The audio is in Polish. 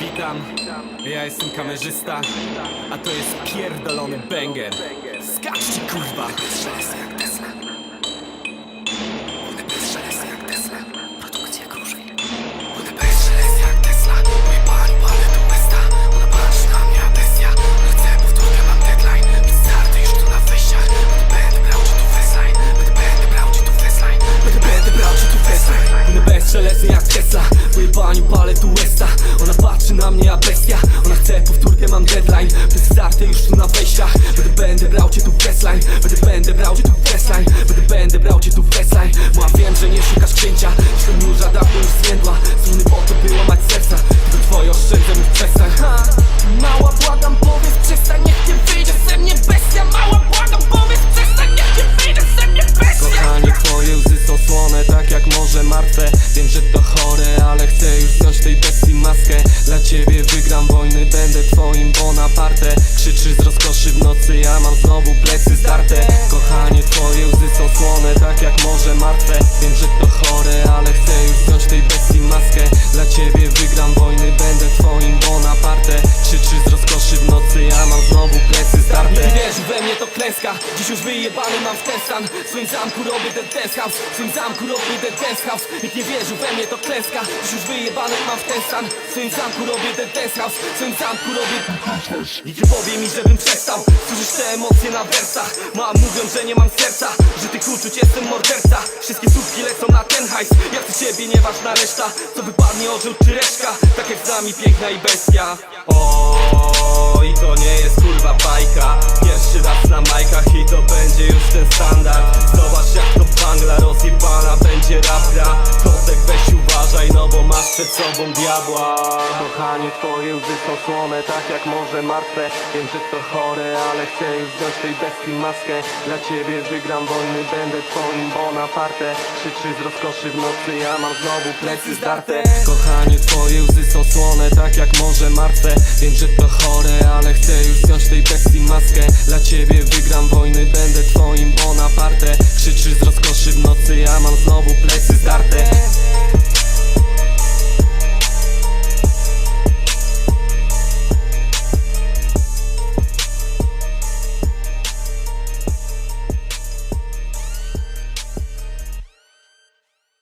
Witam, ja jestem kamerzysta, a to jest pierdolony banger. Skaczcie kurwa! Szelest jak Tesla Pojebaniu palę tu Westa Ona mam deadline. Bez starty już tu na wejściach. Będę, będę brał cię tu w festline Będę, będę brał cię tu w festline Będę, będę brał cię tu w festline Bo ja wiem, że nie szukasz księcia. Że murza dawno już zwiędła Strony po to było mać serca. Tylko twoje oszczędzę mów przestań ha! Mała błagam, powiedz przestań Niech nie wyjdzie ze mnie bestia. Mała błagam, powiedz przestań Niech nie wyjdzie ze mnie bestia. Kochanie, twoje łzy są słone, tak jak morze martwe. Wiem, że to chore, ale chcę już zdjąć tej bestii maskę. Dla ciebie wygram wojny, będę twoim Bonaparte. Krzyczy z rozkoszy w nocy, ja mam znowu plecy zdarte Kochanie, twoje łzy są słone, tak jak morze martwe. Wiem, że mnie, to klęska. Dziś już wyjebany mam w ten stan. W swoim zamku robię ten dance house. W swoim zamku robię ten dance house. Nikt nie wierzy we mnie, to klęska. Dziś już wyjebany mam w ten stan. W swoim zamku robię ten dance house. W swoim zamku robię Nikt nie powie mi, żebym przestał. Słyszysz te emocje na wersach. Mam mówią, że nie mam serca Że tych uczuć jestem morderca. Wszystkie słupki lecą na ten hajs. Ja chcę ciebie, nieważna reszta. Co wypadnie orzeł czy reszka. Tak jak z nami piękna i bestia O, i to nie jest kurwa bajka. Pierwszy raz na majkach i to będzie już ten standard przed sobą diabła. Kochanie, twoje łzy są słone, tak jak może martwe. Wiem, że to chore, ale chcę już zdjąć tej bestii maskę. Dla ciebie wygram wojny, będę twoim Bonaparte. Krzyczy z rozkoszy w nocy, ja mam znowu plecy zdarte. Kochanie, twoje łzy są słone, tak jak może martwe. Wiem, że to chore, ale chcę już zdjąć tej bestii maskę. Dla ciebie wygram wojny, będę twoim Bonaparte. Krzyczy z rozkoszy w nocy, ja mam znowu plecy